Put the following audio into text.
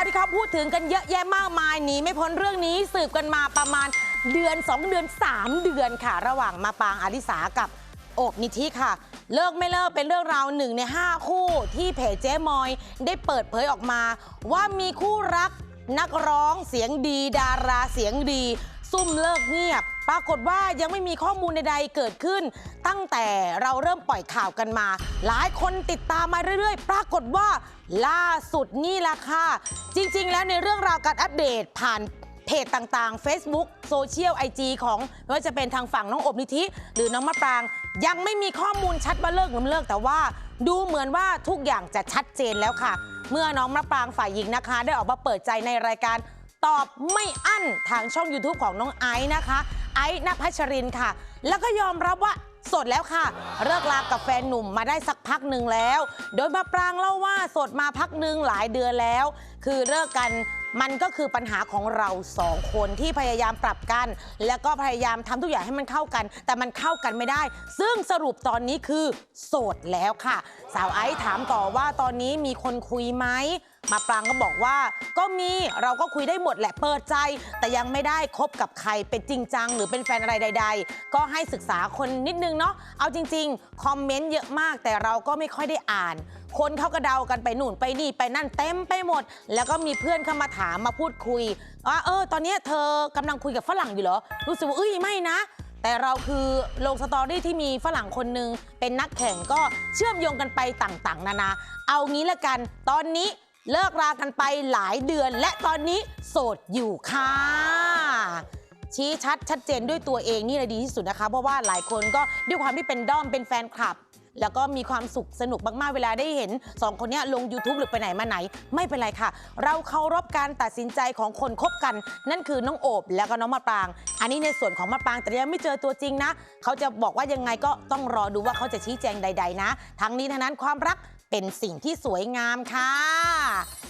าวที่เขาพูดถึงกันเยอะแยะมากมายหนีไม่พ้นเรื่องนี้สืบกันมาประมาณเดือน 2 เดือน 3 เดือนค่ะ ระหว่างมาปางอาริสากับโอบนิธิค่ะ เลิกไม่เลิกเป็นเรื่องราวหนึ่งใน 5 คู่ที่เพจเจ๊มอย ได้เปิดเผยออกมา ว่ามีคู่รักนักร้องเสียงดี ดาราเสียงดี ซุ่มเลิกเงียบ ปรากฏว่ายังไม่มีข้อมูลใดๆเกิดขึ้น ตั้งแต่เราเริ่มปล่อยข่าวกันมา หลายคนติดตามมาเรื่อยๆ ปรากฏว่าล่าสุดนี่ละค่ะ จริงๆ แล้วในเรื่องราวการอัปเดตผ่านเพจต่างๆ Facebook โซเชียลไอจีของไม่ว่าจะเป็นทางฝั่งน้องอบนิธิ หรือน้องมะปราง ยังไม่มีข้อมูลชัดว่าเลิกหรือไม่เลิกแต่ว่า ดูเหมือนว่าทุกอย่างจะชัดเจนแล้วค่ะ เมื่อน้องมะปรางฝ่ายหญิงนะคะ ได้ออกมาเปิดใจในรายการตอบไม่อั้นทางช่อง YouTube ของน้องไอซ์นะคะ อซ์นภัชรินค่ะ แล้วก็ยอมรับว่าโสดแล้วค่ะ เลิกลากับแฟนหนุ่มมาได้สักพักหนึ่งแล้ว โดยมาปรางเล่าว่าโสดมาพักหนึ่งหลายเดือนแล้ว คือเลิกกันมันก็คือปัญหาของเราสองคนที่พยายามปรับกัน แล้วก็พยายามทำทุกอย่างให้มันเข้ากัน แต่มันเข้ากันไม่ได้ ซึ่งสรุปตอนนี้คือ โสดแล้วค่ะ สาวไอซ์ถามต่อว่าตอนนี้มีคนคุยไหม มาปรางก็บอกว่า ก็มีเราก็คุยได้หมดแหละเปิดใจ แต่ยังไม่ได้คบกับใครเป็นจริงจังหรือเป็นแฟนอะไรใด ๆ ก็ให้ศึกษาคนนิดนึงเนาะเอาจริง ๆ คอมเมนต์เยอะมาก แต่เราก็ไม่ค่อยได้อ่าน คนเขาก็เดากันไปนู่นไปนี่ไปนั่นเต็มไปหมด แล้วก็มีเพื่อนเข้ามาถามมาพูดคุยว่าเออ ตอนนี้เธอกำลังคุยกับฝรั่งอยู่เหรอรู้สึกว่าเอ้ยไม่นะแต่เราคือลงสตอรี่ที่มีฝรั่งคนหนึ่งเป็นนักแข่งก็เชื่อมโยงกันไปต่างๆ นานา เอางี้ละกัน ตอนนี้ เลิกรากันไปหลายเดือน และตอนนี้โสดอยู่ค่ะ ชี้ชัดชัดเจนด้วยตัวเองนี่เลยดีที่สุดนะคะ เพราะว่าหลายคนก็ด้วยความที่เป็นด้อมเป็นแฟนคลับ แล้วก็มีความสุขสนุกมาก ๆ เวลาได้เห็นสองคนนี้ลง YouTube หรือไปไหนมาไหน ไม่เป็นไรค่ะ เราเคารพการตัดสินใจของคนคบกัน นั่นคือน้องโอบแล้วก็น้องมะปราง อันนี้ในส่วนของมะปรางแต่ยังไม่เจอตัวจริงนะ เขาจะบอกว่ายังไงก็ต้องรอดูว่าเขาจะชี้แจงใด ๆ นะ ทั้งนี้ทั้งนั้นความรัก เป็นสิ่งที่สวยงามค่ะ